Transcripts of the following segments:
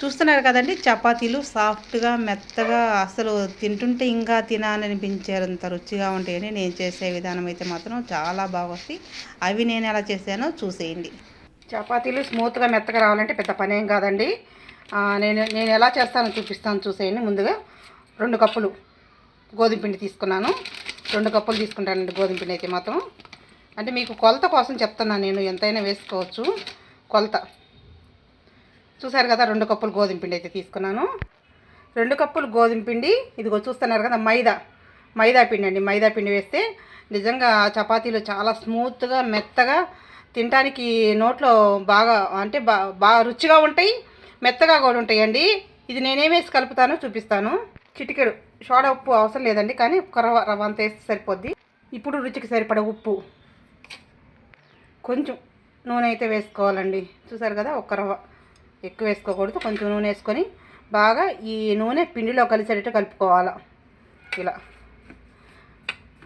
చూస్తున్నారు కదండి చపాతీలు సాఫ్ట్గా మెత్తగా అసలు తింటుంటే ఇంకా తినాలనిపించేంత రుచిగా ఉంటాయని నేను చేసే విధానం అయితే మాత్రం చాలా బాగా వస్తాయి అవి నేను ఎలా చేశానో చూసేయండి. చపాతీలు స్మూత్గా మెత్తగా రావాలంటే పెద్ద పని ఏం కాదండి నేను నేను ఎలా చేస్తానో చూపిస్తాను చూసేయండి ముందుగా. రెండు కప్పులు గోధుమ పిండి తీసుకున్నాను. రెండు కప్పులు తీసుకుంటానండి గోధుమ పిండి అయితే మాత్రం. అంటే మీకు కొలత కోసం చెప్తున్నాను నేను ఎంతైనా వేసుకోవచ్చు. కొలత. చూసారు కదా రెండు కప్పులు గోధుమ పిండి అయితే తీసుకున్నాను. రెండు కప్పులు గోధుమ పిండి ఇదిగో చూస్తున్నారు కదా మైదా. మైదా పిండి అండి మైదా పిండి వేస్తే నిజంగా చపాతీలు చాలా స్మూత్గా మెత్తగా తినడానికి నోట్లో బాగా అంటే బా బాగా రుచిగా ఉంటాయి మెత్తగా కూడా ఉంటాయండి ఇది నేనేమేసి కలుపుతానో చూపిస్తాను. చిటికెడు సోడా ఉప్పు అవసరం లేదండి కానీ ఒక రవ్వ రవ్వ అంత వేస్తే సరిపోద్ది. ఇప్పుడు రుచికి సరిపడ ఉప్పు. కొంచెం నూనె అయితే వేసుకోవాలండి. చూసారు కదా ఒక్క రవ్వ. ఎక్కువ వేసుకోకూడదు. కొంచెం నూనె వేసుకొని బాగా ఈ నూనె పిండిలో కలిసేటట్టు కలుపుకోవాలి. ఇలా.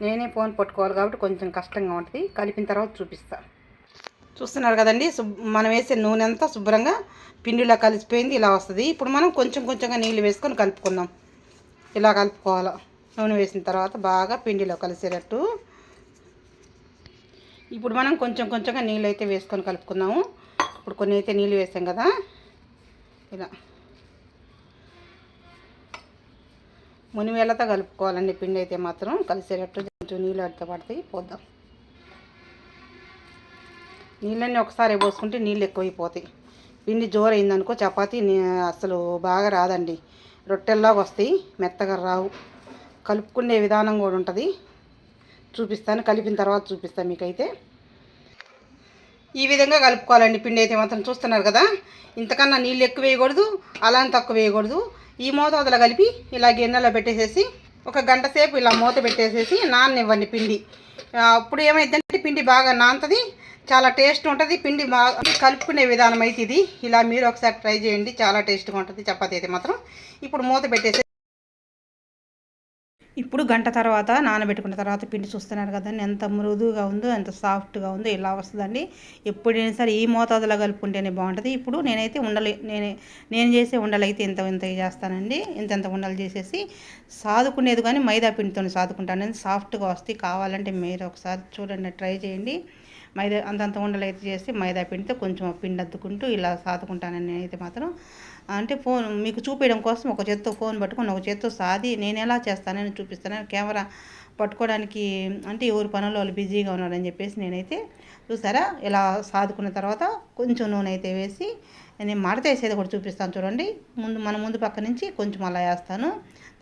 నేనే ఫోన్ పట్టుకోవాలి కాబట్టి కొంచెం కష్టంగా ఉంటుంది. కలిపిన తర్వాత చూపిస్తా. చూస్తున్నారు కదండి మనం వేసే నూనె అంతా శుభ్రంగా పిండిలో కలిసిపోయింది ఇలా వస్తుంది. ఇప్పుడు మనం కొంచెం కొంచెంగా నీళ్ళు వేసుకొని కలుపుకుందాం. ఇలా కలుపుకోవాలి. నూనె వేసిన తర్వాత బాగా పిండిలో కలిసేటట్టు. ఇప్పుడు మనం కొంచెం కొంచెంగా నీళ్ళు అయితే వేసుకొని కలుపుకుందాము ఇప్పుడు కొన్ని అయితే నీళ్ళు వేసాం కదా. ఇలా. మునివేళ్ళతో కలుపుకోవాలండి పిండి అయితే మాత్రం. కలిసేటట్టు కొంచెం నీళ్ళు అడితే పడితే పోద్దాం. నీళ్ళన్నీ ఒకసారి పోసుకుంటే నీళ్ళు ఎక్కువైపోతాయి. పిండి జోరైందనుకో చపాతీ అసలు బాగా రాదండి. రొట్టెల్లాగా వస్తాయి. మెత్తగా రావు. కలుపుకునే విధానం కూడా ఉంటుంది. చూపిస్తాను. కలిపిన తర్వాత చూపిస్తాను మీకైతే. ఈ విధంగా కలుపుకోవాలండి పిండి అయితే మాత్రం చూస్తున్నారు కదా. ఇంతకన్నా నీళ్ళు ఎక్కువ వేయకూడదు అలానే తక్కువ వేయకూడదు. ఈ మోతాదులో కలిపి ఇలా గిన్నెలో పెట్టేసేసి ఒక గంట సేపు ఇలా మూత పెట్టేసేసి నాననివ్వండి పిండి. అప్పుడు ఏమైందంటే పిండి బాగా నానుతుంది చాలా టేస్ట్ ఉంటుంది పిండి బాగా కలుపుకునే విధానం అయితే ఇది. ఇలా మీరు ఒకసారి ట్రై చేయండి చాలా టేస్ట్గా ఉంటుంది చపాతీ అయితే మాత్రం. ఇప్పుడు మూత పెట్టేసి ఇప్పుడు గంట తర్వాత నానబెట్టుకున్న తర్వాత పిండి చూస్తున్నారు కదండి. ఎంత మృదువుగా ఉందో ఎంత సాఫ్ట్గా ఉందో ఇలా వస్తుందండి. ఎప్పుడైనా సరే ఈ మోతాదులో కలుపుకుంటేనే బాగుంటుంది. ఇప్పుడు నేనైతే ఉండలు నేను నేను చేసే ఉండలు అయితే ఇంత ఇంత చేస్తానండి. ఇంత ఇంత ఉండలు చేసేసి సాదుకునేది కానీ మైదా పిండితో సాదుకుంటాను. సాఫ్ట్గా వస్తాయి కావాలంటే మీరు ఒకసారి చూడండి ట్రై చేయండి. మైదా అంతంత ఉండలు అయితే చేసి మైదా పిండితో కొంచెం పిండి అద్దుకుంటూ ఇలా సాదుకుంటానని నేనైతే మాత్రం అంటే ఫోన్ మీకు చూపించడం కోసం ఒక చేత్తో ఫోన్ పట్టుకొని ఒక చేత్తో సాది నేను ఎలా చేస్తానని చూపిస్తాను కెమెరా పట్టుకోవడానికి అంటే ఎవరి పనులు వాళ్ళు బిజీగా ఉన్నారని చెప్పేసి నేనైతే చూసారా? ఇలా సాదుకున్న తర్వాత కొంచెం నూనె అయితే వేసి నేను మడత వేసేది కూడా చూపిస్తాను చూడండి. ముందు మన ముందు పక్క నుంచి కొంచెం అలా వేస్తాను.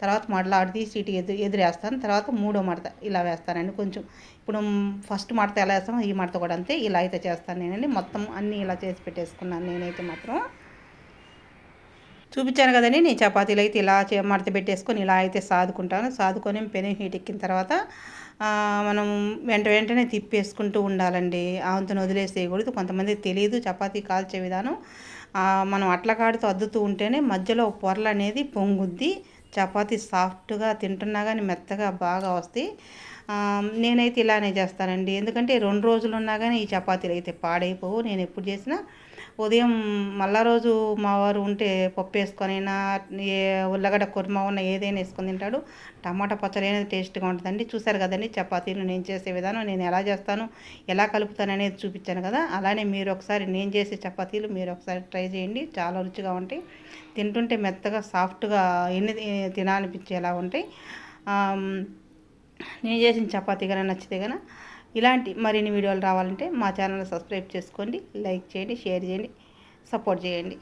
తర్వాత మడల ఆడి తీసి ఇటు ఎదురు ఎదురేస్తాను. తర్వాత మూడో మడత ఇలా వేస్తానండి కొంచెం. ఇప్పుడు ఫస్ట్ మడత ఎలా వేస్తామో ఈ మడత కూడా అంతే. ఇలా అయితే చేస్తాను నేనండి. మొత్తం అన్నీ ఇలా చేసి పెట్టేసుకున్నాను నేనైతే మాత్రం. చూపించాను కదండి నేను చపాతీలు అయితే ఇలా చే- మడత పెట్టేసుకొని ఇలా అయితే సాదుకుంటాను. సాదుకొని పెనం హీట్ ఎక్కిన తర్వాత మనం వెంట వెంటనే తిప్పేసుకుంటూ ఉండాలండి. ఆవంతను వదిలేసేయకూడదు. కొంతమంది తెలియదు చపాతీ కాల్చే విధానం. మనం అట్లకాడుతూ అద్దుతూ ఉంటేనే మధ్యలో పొరలు అనేది పొంగుద్ది. చపాతీ సాఫ్ట్గా తింటున్నా కానీ మెత్తగా బాగా వస్తాయి. నేనైతే ఇలానే చేస్తానండి. ఎందుకంటే రెండు రోజులు ఉన్నా కానీ ఈ చపాతీలు అయితే పాడైపోవు. నేను ఎప్పుడు చేసినా ఉదయం మళ్ళా రోజు మా వారు ఉంటే పప్పు వేసుకొనైనా ఏ ఉల్లగడ్డ కుర్మ ఉన్న ఏదైనా వేసుకొని తింటాడు. టమాటా పచ్చడి అనేది టేస్ట్గా ఉంటుందండి. చూసారు కదండి చపాతీలు నేను చేసే విధానం నేను ఎలా చేస్తాను ఎలా కలుపుతాను అనేది చూపించాను కదా. అలానే మీరు ఒకసారి నేను చేసే చపాతీలు మీరు ఒకసారి ట్రై చేయండి. చాలా రుచిగా ఉంటాయి. తింటుంటే మెత్తగా సాఫ్ట్గా ఎన్ని తినాలనిపించేలా ఉంటాయి. నేను చేసిన చపాతీ కన నచ్చితే కనుక ఇలాంటి మరిన్ని వీడియోలు రావాలంటే మా ఛానల్ సబ్స్క్రైబ్ చేసుకోండి లైక్ చేయండి షేర్ చేయండి సపోర్ట్ చేయండి.